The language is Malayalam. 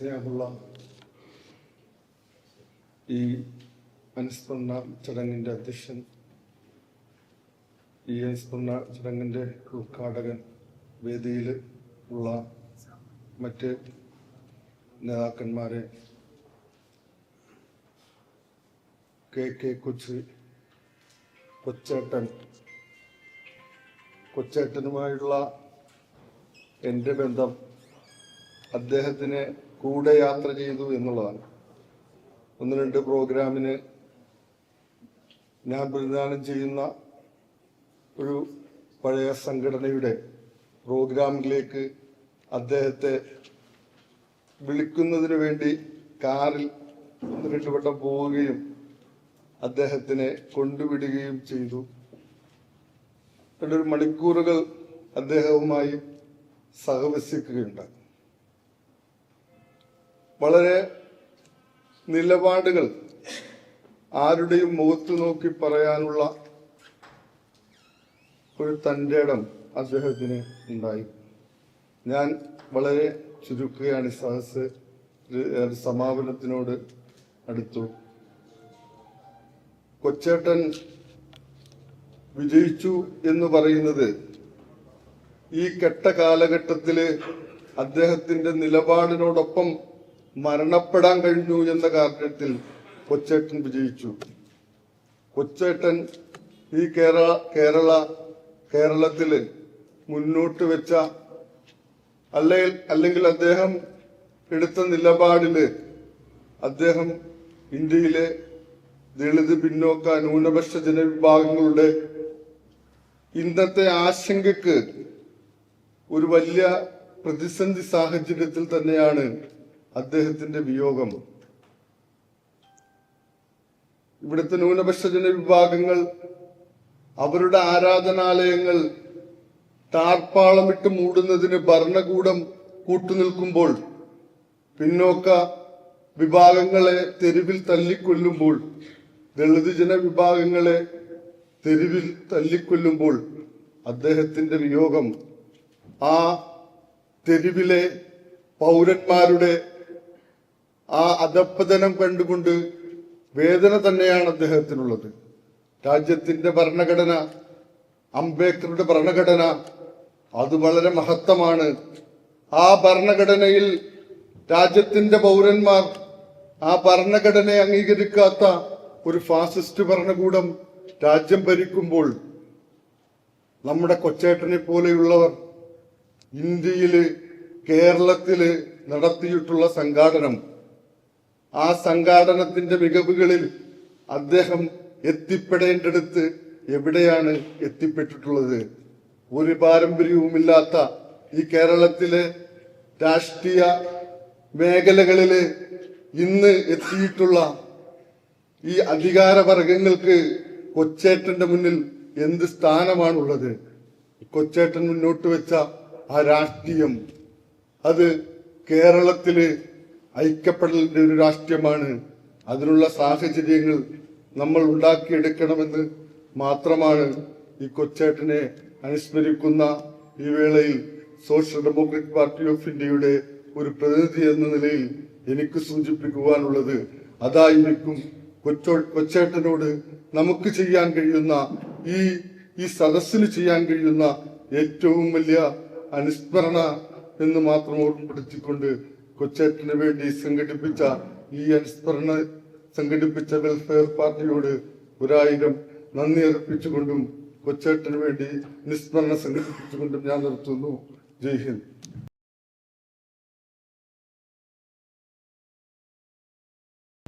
സ്നേഹമുള്ള ഈ അനുസ്മരണ ചടങ്ങിന്റെ അധ്യക്ഷൻ ഈ അനുസ്മരണ ചടങ്ങിന്റെ ഉദ്ഘാടകൻ വേദിയിൽ ഉള്ള മറ്റ് നേതാക്കന്മാരെ കെ കെ കൊച്ച് കൊച്ചേട്ടൻ കൊച്ചേട്ടനുമായുള്ള എന്റെ ബന്ധം അദ്ദേഹത്തിന് കൂടെ യാത്ര ചെയ്തു എന്നുള്ളതാണ്. ഒന്ന് രണ്ട് പ്രോഗ്രാമിന് ഞാൻ പ്രതിദാനം ചെയ്യുന്ന ഒരു പഴയ സംഘടനയുടെ പ്രോഗ്രാമിലേക്ക് അദ്ദേഹത്തെ വിളിക്കുന്നതിന് വേണ്ടി കാറിൽ ഒന്ന് രണ്ട് വട്ടം പോവുകയും അദ്ദേഹത്തിനെ കൊണ്ടുവിടുകയും ചെയ്തു. രണ്ടൊരു മണിക്കൂറുകൾ അദ്ദേഹവുമായി സഹവസിക്കുകയുണ്ടായി. വളരെ നിലപാടുകൾ ആരുടെയും മുഖത്ത് നോക്കി പറയാനുള്ള ഒരു തന്റെ ഇടം അദ്ദേഹത്തിന് ഉണ്ടായി. ഞാൻ വളരെ ചുരുക്കുകയാണ് ഈ സഹസ് സമാപനത്തിനോട് അടുത്തു. കൊച്ചേട്ടൻ വിജയിച്ചു എന്ന് പറയുന്നത് ഈ കെട്ട കാലഘട്ടത്തിൽ അദ്ദേഹത്തിന്റെ നിലപാടിനോടൊപ്പം മരണപ്പെടാൻ കഴിഞ്ഞു എന്ന കാര്യത്തിൽ കൊച്ചേട്ടൻ വിജയിച്ചു. കൊച്ചേട്ടൻ ഈ കേരള കേരള കേരളത്തിൽ മുന്നോട്ട് വെച്ച അല്ലെങ്കിൽ അല്ലെങ്കിൽ അദ്ദേഹം എടുത്ത നിലപാടിൽ അദ്ദേഹം ഇന്ത്യയിലെ ദളിത് പിന്നോക്ക ന്യൂനപക്ഷ ജനവിഭാഗങ്ങളുടെ ഇന്നത്തെ ആശങ്കക്ക് ഒരു വലിയ പ്രതിസന്ധി സാഹചര്യത്തിൽ തന്നെയാണ് അദ്ദേഹത്തിന്റെ വിയോഗം. ഇവിടുത്തെ ന്യൂനപക്ഷ ജനവിഭാഗങ്ങൾ അവരുടെ ആരാധനാലയങ്ങൾ താർപ്പാളമിട്ട് മൂടുന്നതിന് ഭരണകൂടം കൂട്ടുനിൽക്കുമ്പോൾ പിന്നോക്ക വിഭാഗങ്ങളെ തെരുവിൽ തല്ലിക്കൊല്ലുമ്പോൾ ദളിത് ജനവിഭാഗങ്ങളെ തെരുവിൽ തല്ലിക്കൊല്ലുമ്പോൾ അദ്ദേഹത്തിന്റെ വിയോഗം ആ തെരുവിലെ പൗരന്മാരുടെ ആ അധപ്പതനം കണ്ടുകൊണ്ട് വേദന തന്നെയാണ് അദ്ദേഹത്തിനുള്ളത്. രാജ്യത്തിന്റെ ഭരണഘടന അംബേദ്കറുടെ ഭരണഘടന അത് വളരെ മഹത്തമാണ് ആ ഭരണഘടനയിൽ രാജ്യത്തിന്റെ പൗരന്മാർ ആ ഭരണഘടനയെ അംഗീകരിക്കാത്ത ഒരു ഫാസിസ്റ്റ് ഭരണകൂടം രാജ്യം ഭരിക്കുമ്പോൾ നമ്മുടെ കൊച്ചേട്ടനെ പോലെയുള്ളവർ ഇന്ത്യയിൽ കേരളത്തിൽ നടത്തിയിട്ടുള്ള സംഘാടനം ആ സംഘാടനത്തിന്റെ മികവുകളിൽ അദ്ദേഹം എത്തിപ്പെടേണ്ടടുത്ത് എവിടെയാണ് എത്തിപ്പെട്ടിട്ടുള്ളത്? ഒരു പാരമ്പര്യവുമില്ലാത്ത ഈ കേരളത്തിലെ രാഷ്ട്രീയ മേഖലകളിൽ ഇന്ന് എത്തിയിട്ടുള്ള ഈ അധികാരവർഗങ്ങൾക്ക് കൊച്ചേട്ടന്റെ മുന്നിൽ എന്ത് സ്ഥാനമാണുള്ളത്? കൊച്ചേട്ടൻ മുന്നോട്ട് വെച്ച ആ രാഷ്ട്രീയം അത് കേരളത്തിൽ ഐക്യപ്പെടലിന്റെ ഒരു രാഷ്ട്രീയമാണ്. അതിനുള്ള സാഹചര്യങ്ങൾ നമ്മൾ ഉണ്ടാക്കിയെടുക്കണമെന്ന് മാത്രമാണ് ഈ കൊച്ചേട്ടനെ അനുസ്മരിക്കുന്ന ഈ വേളയിൽ സോഷ്യൽ ഡെമോക്രാറ്റിക് പാർട്ടി ഓഫ് ഇന്ത്യയുടെ ഒരു പ്രതിനിധി എന്ന നിലയിൽ എനിക്ക് സൂചിപ്പിക്കുവാനുള്ളത്. അതായിരിക്കും കൊച്ചോ കൊച്ചേട്ടനോട് നമുക്ക് ചെയ്യാൻ കഴിയുന്ന ഈ ഈ സദസ്സിന് ചെയ്യാൻ കഴിയുന്ന ഏറ്റവും വലിയ അനുസ്മരണ എന്ന് മാത്രം ഓർമ്മപ്പെടുത്തിക്കൊണ്ട് കൊച്ചേട്ടന് വേണ്ടി സംഘടിപ്പിച്ച ഈ അനുസ്മരണ സംഘടിപ്പിച്ച വെൽഫെയർ പാർട്ടിയോട് ഒരായിരം നന്ദി അർപ്പിച്ചുകൊണ്ടും കൊച്ചേട്ടന് വേണ്ടി നിസ്മരണ സംഘടിപ്പിച്ചുകൊണ്ടും ഞാൻ നിർത്തുന്നു. ജയ് ഹിന്ദ്.